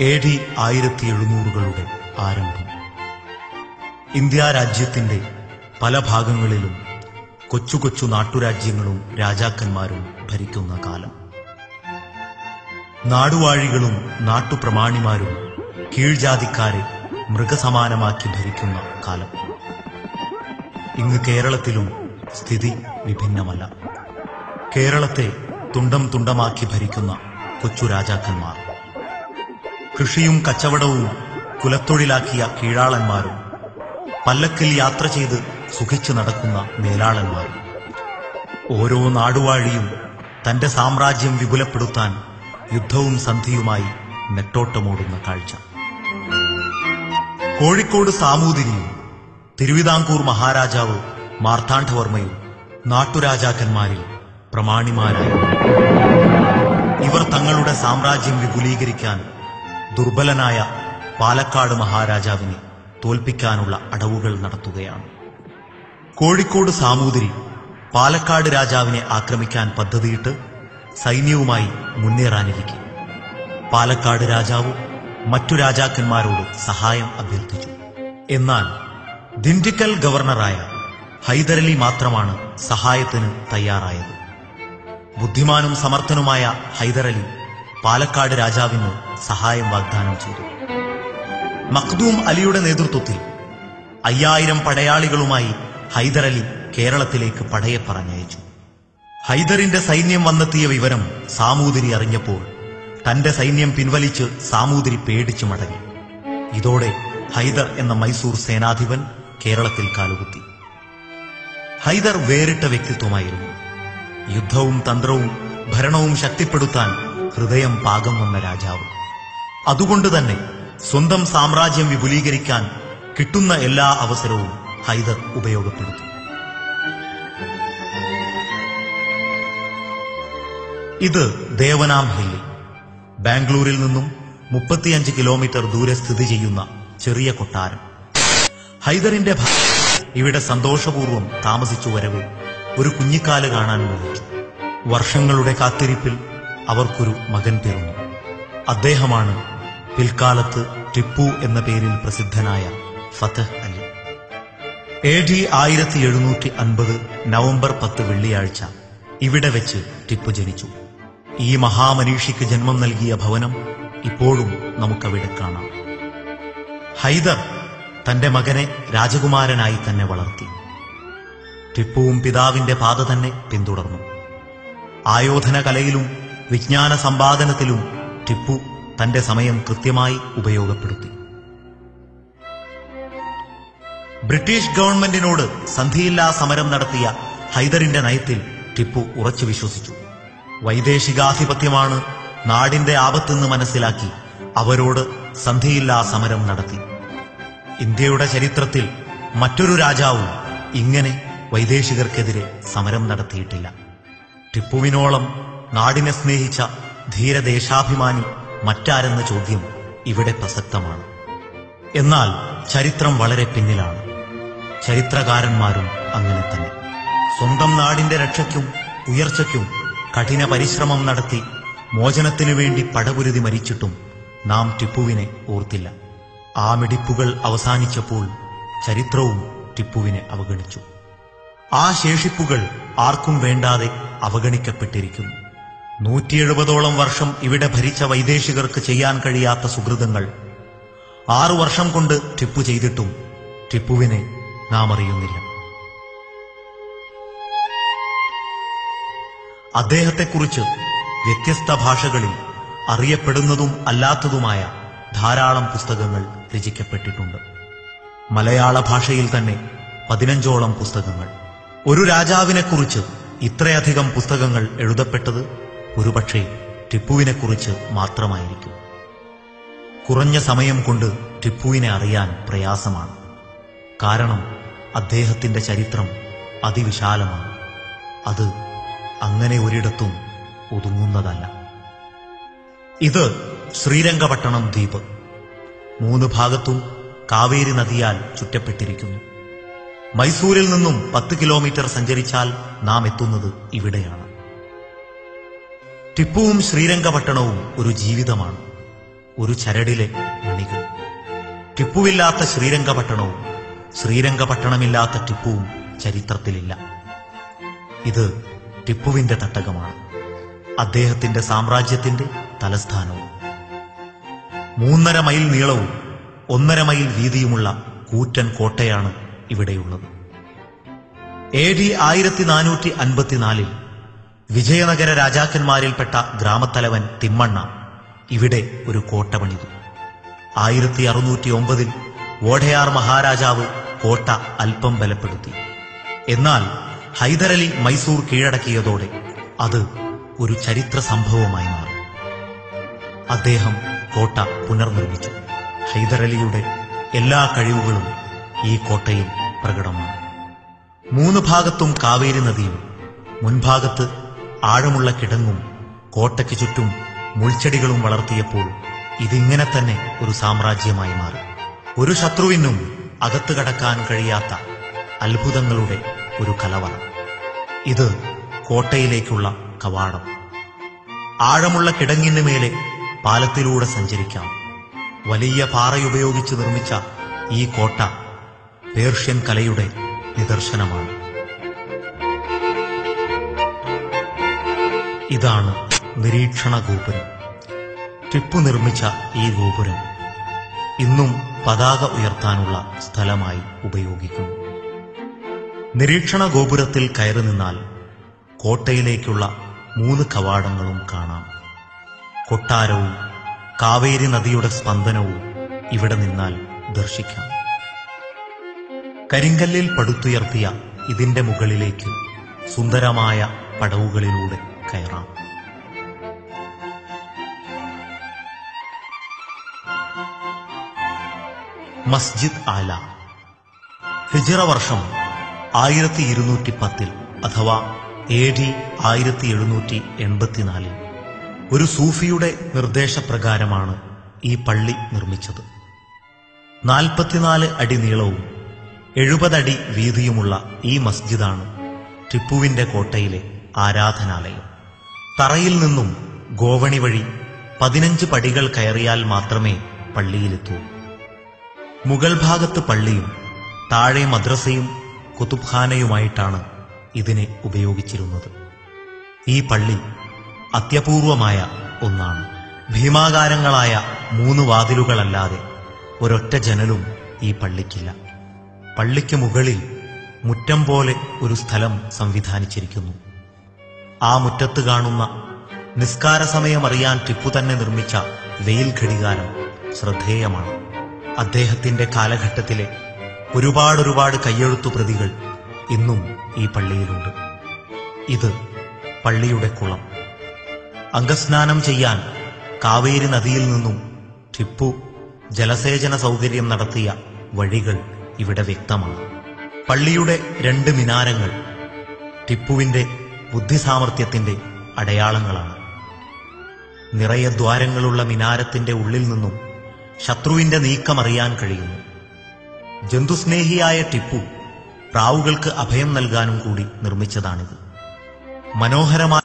A D ആയിരത്തി എഴുന്നൂറുകളുടെ ആരംഭം. India രാജ്യത്തിന്റെ പല ഭാഗങ്ങളിലും കൊച്ചു കൊച്ചു നാട്ടുരാജ്യങ്ങളും രാജാക്കന്മാരും ഭരിക്കുന്ന കാലം. നാടുവാഴികളും നാട്ടുപ്രമാണിമാരും കീഴ്ജാതിക്കാരെ മൃഗസമാനമാക്കി ഭരിക്കുന്ന കാലം. ഇന്ന് കേരളത്തിലും സ്ഥിതി വിഭിന്നമല്ല. കേരളത്തെ തുണ്ടം തുണ്ടമാക്കി ഭരിക്കുന്ന കൊച്ചു രാജാക്കന്മാർ. കൃഷിയും കച്ചവടവും കുലത്തൊഴിലാക്കിയ കീഴാളന്മാരും പല്ലക്കിൽ യാത്ര ചെയ്ത് സുഖിച്ചു നടക്കുന്ന മേലാളന്മാരും. ഓരോ നാടുവാഴിയും തന്റെ സാമ്രാജ്യം വിപുലപ്പെടുത്താൻ യുദ്ധവും സന്ധിയുമായി നെട്ടോട്ടമോടുന്ന കാഴ്ച. കോഴിക്കോട് സാമൂതിരിയും തിരുവിതാംകൂർ മഹാരാജാവ് മാർത്താണ്ഡവർമ്മയും നാട്ടുരാജാക്കന്മാരിൽ പ്രമാണിമാരായി. ഇവർ തങ്ങളുടെ സാമ്രാജ്യം വിപുലീകരിക്കാൻ ദുർബലനായ പാലക്കാട് മഹാരാജാവിനെ തോൽപ്പിക്കാനുള്ള അടവുകൾ നടത്തുകയാണ്. കോഴിക്കോട് സാമൂതിരി പാലക്കാട് രാജാവിനെ ആക്രമിക്കാൻ പദ്ധതിയിട്ട് സൈന്യവുമായി മുന്നേറാനിരിക്കെ. പാലക്കാട് രാജാവും മറ്റു രാജാക്കന്മാരോട് സഹായം അഭ്യർത്ഥിച്ചു. എന്നാൽ ദിണ്ടിക്കൽ ഗവർണറായ ഹൈദരലി മാത്രമാണ് സഹായത്തിന് തയ്യാറായത്. ബുദ്ധിമാനും സമർത്ഥനുമായ ഹൈദരലി പാലക്കാട് രാജാവിന് സഹായം വാഗ്ദാനം ചെയ്തു. മഖ്ദൂം അലിയുടെ നേതൃത്വത്തിൽ അയ്യായിരം പടയാളികളുമായി ഹൈദരലി കേരളത്തിലേക്ക് പടയെ പറഞ്ഞയച്ചു. ഹൈദറിന്റെ സൈന്യം വന്നെത്തിയ വിവരം സാമൂതിരി അറിഞ്ഞപ്പോൾ തന്റെ സൈന്യം പിൻവലിച്ച് സാമൂതിരി പേടിച്ചു മടങ്ങി. ഇതോടെ ഹൈദർ എന്ന മൈസൂർ സേനാധിപൻ കേരളത്തിൽ കാലുകുത്തി. ഹൈദർ വേറിട്ട വ്യക്തിത്വമായിരുന്നു. യുദ്ധവും തന്ത്രവും ഭരണവും ശക്തിപ്പെടുത്താൻ ഹൃദയം പാകം വന്ന രാജാവ്. അതുകൊണ്ട് തന്നെ സ്വന്തം സാമ്രാജ്യം വിപുലീകരിക്കാൻ കിട്ടുന്ന എല്ലാ അവസരവും ഹൈദർ ഉപയോഗപ്പെടുത്തി. ഇത് ദേവനാം ഹില്ലി ബാംഗ്ലൂരിൽ നിന്നും മുപ്പത്തിയഞ്ച് കിലോമീറ്റർ ദൂരെ സ്ഥിതി ചെയ്യുന്ന ചെറിയ കൊട്ടാരം. ഹൈദറിന്റെ ഭാര്യ ഇവിടെ സന്തോഷപൂർവം താമസിച്ചു വരവേ ഒരു കുഞ്ഞിക്കാൽ കാണാൻ മോഹിച്ചു വർഷങ്ങളുടെ കാത്തിരിപ്പിൽ അവർക്കൊരു മകൻ പിറന്നു. അദ്ദേഹമാണ് പിൽക്കാലത്ത് ടിപ്പു എന്ന പേരിൽ പ്രസിദ്ധനായ ഫതഹ് അലി. എ ഡി ആയിരത്തി എഴുന്നൂറ്റി അൻപത് നവംബർ പത്ത് വെള്ളിയാഴ്ച ഇവിടെ വെച്ച് ടിപ്പു ജനിച്ചു. ഈ മഹാമനീഷിക്ക് ജന്മം നൽകിയ ഭവനം ഇപ്പോഴും നമുക്കവിടെ കാണാം. ഹൈദർ തന്റെ മകനെ രാജകുമാരനായി തന്നെ വളർത്തി. ടിപ്പുവും പിതാവിന്റെ പാത തന്നെ പിന്തുടർന്നു. ആയോധന കലയിലും വിജ്ഞാന സമ്പാദനത്തിലും ടിപ്പു തന്റെ സമയം കൃത്യമായി ഉപയോഗപ്പെടുത്തി. ബ്രിട്ടീഷ് ഗവൺമെന്റിനോട് സന്ധിയില്ലാ സമരം നടത്തിയ ഹൈദറിന്റെ നയത്തിൽ ടിപ്പു ഉറച്ചു വിശ്വസിച്ചു. വൈദേശികാധിപത്യമാണ് നാടിന്റെ ആപത്തെന്ന് മനസ്സിലാക്കി അവരോട് സന്ധിയില്ലാ സമരം നടത്തി. ഇന്ത്യയുടെ ചരിത്രത്തിൽ മറ്റൊരു രാജാവും ഇങ്ങനെ വൈദേശികർക്കെതിരെ സമരം നടത്തിയിട്ടില്ല. ടിപ്പുവിനോളം നാടിനെ സ്നേഹിച്ച ധീരദേശാഭിമാനി മറ്റാരെന്ന ചോദ്യം ഇവിടെ പ്രസക്തമാണ്. എന്നാൽ ചരിത്രം വളരെ പിന്നിലാണ്. ചരിത്രകാരന്മാരും അങ്ങനെ തന്നെ. സ്വന്തം നാടിന്റെ രക്ഷയ്ക്കും ഉയർച്ചയ്ക്കും കഠിന പരിശ്രമം നടത്തി മോചനത്തിനു വേണ്ടി പടപുരുതി മരിച്ചിട്ടും നാം ടിപ്പുവിനെ ഓർത്തില്ല. ആ മിടിപ്പുകൾ അവസാനിച്ചപ്പോൾ ചരിത്രവും ടിപ്പുവിനെ അവഗണിച്ചു. ആ ശേഷിപ്പുകൾ ആർക്കും വേണ്ടാതെ അവഗണിക്കപ്പെട്ടിരിക്കുന്നു. നൂറ്റി എഴുപതോളം വർഷം ഇവിടെ ഭരിച്ച വൈദേശികർക്ക് ചെയ്യാൻ കഴിയാത്ത സുഹൃതങ്ങൾ. ആറു വർഷം കൊണ്ട് ടിപ്പു ചെയ്തിട്ടും ടിപ്പുവിനെ നാം അറിയുന്നില്ല. അദ്ദേഹത്തെക്കുറിച്ച് വ്യത്യസ്ത ഭാഷകളിൽ അറിയപ്പെടുന്നതും അല്ലാത്തതുമായ ധാരാളം പുസ്തകങ്ങൾ രചിക്കപ്പെട്ടിട്ടുണ്ട്. മലയാള ഭാഷയിൽ തന്നെ പതിനഞ്ചോളം പുസ്തകങ്ങൾ. ഒരു രാജാവിനെക്കുറിച്ച് ഇത്രയധികം പുസ്തകങ്ങൾ എഴുതപ്പെട്ടത് ഒരുപക്ഷെ ടിപ്പുവിനെക്കുറിച്ച് മാത്രമായിരിക്കും. കുറഞ്ഞ സമയം കൊണ്ട് ടിപ്പുവിനെ അറിയാൻ പ്രയാസമാണ്. കാരണം അദ്ദേഹത്തിന്റെ ചരിത്രം അതിവിശാലമാണ്. അത് അങ്ങനെ ഒരിടത്തും ഒതുങ്ങുന്നതല്ല. ഇത് ശ്രീരംഗപട്ടണം ദ്വീപ്. മൂന്ന് ഭാഗത്തും കാവേരി നദിയാൽ ചുറ്റപ്പെട്ടിരിക്കുന്നു. മൈസൂരിൽ നിന്നും പത്ത് കിലോമീറ്റർ സഞ്ചരിച്ചാൽ നാം എത്തുന്നത് ഇവിടെയാണ്. ടിപ്പുവും ശ്രീരംഗപട്ടണവും ഒരു ജീവിതമാണ്. ഒരു ചരടിലെ മണികൾ. ടിപ്പുവില്ലാത്ത ശ്രീരംഗപട്ടണവും ശ്രീരംഗപട്ടണമില്ലാത്ത ടിപ്പുവും ചരിത്രത്തിലില്ല. ഇത് ടിപ്പുവിന്റെ തട്ടകമാണ്. അദ്ദേഹത്തിന്റെ സാമ്രാജ്യത്തിന്റെ തലസ്ഥാനവും. മൂന്നര മൈൽ നീളവും ഒന്നര മൈൽ വീതിയുമുള്ള കൂറ്റൻ കോട്ടയാണ് ഇവിടെയുള്ളത്. എ ഡി ആയിരത്തി നാനൂറ്റി അൻപത്തിനാലിൽ വിജയനഗര രാജാക്കന്മാരിൽപ്പെട്ട ഗ്രാമത്തലവൻ തിമ്മണ്ണ ഇവിടെ ഒരു കോട്ട പണിതു ആയിരത്തി അറുന്നൂറ്റി ഒമ്പതിൽ വോഡയാർ മഹാരാജാവ് കോട്ട അല്പം ബലപ്പെടുത്തി. എന്നാൽ ഹൈദരലി മൈസൂർ കീഴടക്കിയതോടെ അത് ഒരു ചരിത്ര സംഭവമായി മാറി. അദ്ദേഹം കോട്ട പുനർനിർമ്മിച്ചു. ഹൈദരലിയുടെ എല്ലാ കഴിവുകളും ഈ കോട്ടയിൽ പ്രകടമാണ്. മൂന്ന് ഭാഗത്തും കാവേരി നദിയും മുൻഭാഗത്ത് ആഴമുള്ള കിടങ്ങും കോട്ടയ്ക്ക് ചുറ്റും മുൾച്ചെടികളും വളർത്തിയപ്പോൾ ഇതിങ്ങനെ തന്നെ ഒരു സാമ്രാജ്യമായി മാറി. ഒരു ശത്രുവിനും അകത്തു കടക്കാൻ കഴിയാത്ത അത്ഭുതങ്ങളുടെ ഒരു കലവറ. ഇത് കോട്ടയിലേക്കുള്ള കവാടം. ആഴമുള്ള കിടങ്ങിന് മേലെ പാലത്തിലൂടെ സഞ്ചരിക്കാം. വലിയ പാറയുപയോഗിച്ച് നിർമ്മിച്ച ഈ കോട്ട പേർഷ്യൻ കലയുടെ നിദർശനമാണ്. ഇതാണ് നിരീക്ഷണ ഗോപുരം. ടിപ്പു നിർമ്മിച്ച ഈ ഗോപുരം ഇന്നും പതാക ഉയർത്താനുള്ള സ്ഥലമായി ഉപയോഗിക്കുന്നു. നിരീക്ഷണ ഗോപുരത്തിൽ കയറി നിന്നാൽ കോട്ടയിലേക്കുള്ള മൂന്ന് കവാടങ്ങളും കാണാം. കൊട്ടാരവും കാവേരി നദിയുടെ സ്പന്ദനവും ഇവിടെ നിന്നാൽ ദർശിക്കാം. കരിങ്കല്ലിൽ പടുത്തുയർത്തിയ ഇതിന്റെ മുകളിലേക്ക് സുന്ദരമായ പടവുകളിലൂടെ കയറാം മസ്ജിദ് ആല. ഹിജറ വർഷം ആയിരത്തി ഇരുന്നൂറ്റി പത്തിൽ അഥവാ എ ഡി ആയിരത്തി എഴുന്നൂറ്റി എൺപത്തിനാലിൽ ഒരു സൂഫിയുടെ നിർദ്ദേശപ്രകാരമാണ് ഈ പള്ളി നിർമ്മിച്ചത്. നാൽപ്പത്തിനാല് അടി നീളവും എഴുപതടി വീതിയുമുള്ള ഈ മസ്ജിദാണ് ടിപ്പുവിന്റെ കോട്ടയിലെ ആരാധനാലയം. തറയിൽ നിന്നും ഗോവണി വഴി പതിനഞ്ച് പടികൾ കയറിയാൽ മാത്രമേ പള്ളിയിലെത്തൂ. മുഗൾ ഭാഗത്ത് പള്ളിയും താഴെ മദ്രസയും കുതുബ്ഖാനയുമായിട്ടാണ് ഇതിനെ ഉപയോഗിച്ചിരുന്നത്. ഈ പള്ളി അത്യപൂർവമായ ഒന്നാണ്. ഭീമാകാരങ്ങളായ മൂന്ന് വാതിലുകളല്ലാതെ ഒരൊറ്റ ജനലും ഈ പള്ളിക്കില്ല. പള്ളിക്ക് മുകളിൽ മുറ്റം പോലെ ഒരു സ്ഥലം സംവിധാനിച്ചിരിക്കുന്നു. ആ മുറ്റത്ത് കാണുന്ന നിസ്കാര സമയമറിയാൻ ടിപ്പു തന്നെ നിർമ്മിച്ച വെയിൽ ഘടികാരം ശ്രദ്ധേയമാണ്. അദ്ദേഹത്തിന്റെ കാലഘട്ടത്തിലെ ഒരുപാടൊരുപാട് ഒരുപാട് കയ്യെഴുത്തു പ്രതികൾ ഇന്നും ഈ പള്ളിയിലുണ്ട്. ഇത് പള്ളിയുടെ കുളം. അംഗസ്നാനം ചെയ്യാൻ കാവേരി നദിയിൽ നിന്നും ടിപ്പു ജലസേചന സൗകര്യം നടത്തിയ വഴികൾ ഇവിടെ വ്യക്തമാണ്. പള്ളിയുടെ രണ്ട് മിനാരങ്ങൾ ടിപ്പുവിന്റെ ബുദ്ധിസാമർഥ്യത്തിന്റെ അടയാളങ്ങളാണ്. നിറയെ ദ്വാരങ്ങളുള്ള മിനാരത്തിന്റെ ഉള്ളിൽ നിന്നും ശത്രുവിന്റെ നീക്കമറിയാൻ കഴിയുന്നു. ജന്തുസ്നേഹിയായ ടിപ്പു പ്രാവുകൾക്ക് അഭയം നൽകാനും കൂടി നിർമ്മിച്ചതാണിത്. മനോഹരമായ